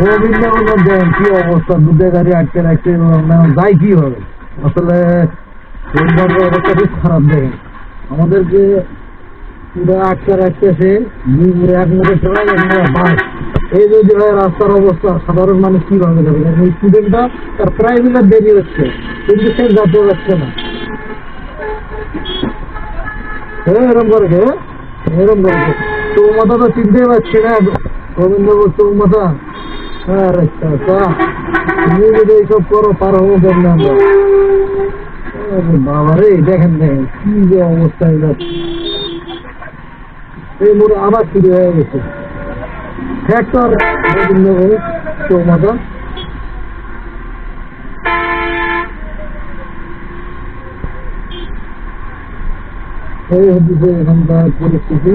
গোবিন্দগঞ্জ দেন কি অবস্থা দুধে গাড়ি আটকে রাখছে যাই কি হবে আসলে খুব খারাপ দেখেন আমাদেরকে আটকে রাখতেছে এই রাস্তার অবস্থা সাধারণ মানুষ কীভাবে যাবে এই স্টুডেন্টটা তার প্রায় প্রাইভেট দেরি হচ্ছে কিন্তু সে যেতে পারছে না হ্যাঁ এরম করে এরম করে কে চৌমাথা তো চিনতেই পারছি না গোবিন্দপুর চৌমাথা হ্যাঁ আচ্ছা আচ্ছা তুমি যদি এইসব করো পার হব কেমন আমরা আরে বাবা রে দেখেন দেখেন কি যে অবস্থায় যাচ্ছে এই মোড়ে আবার শুরু হয়ে গেছে ফ্যাক্টর চৌমাথা এই হচ্ছে এখানকার পরিস্থিতি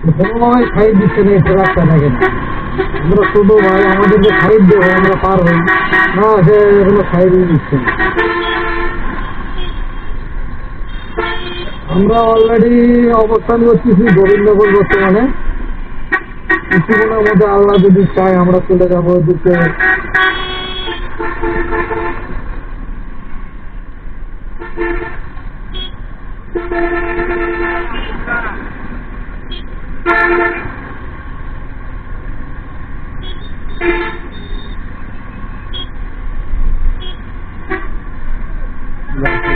কোনোভাবে খাইয়ে দিচ্ছে না, এই ট্রাকটা দেখেন আমরা ছোট ভাই, আমাদের যে আমাদেরকে খাইয়ে দেবো আমরা পার হই। না, সে এখনও খাইয়ে দিচ্ছে না। আমরা অলরেডি অবস্থান করতেছি গোবিন্দপুর বর্তমানে। কিছুক্ষণের মধ্যে আল্লাহ যদি চায়, আমরা চলে যাব ওদিকে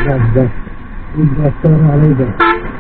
الغازة والباكتيريا على الباكتيريا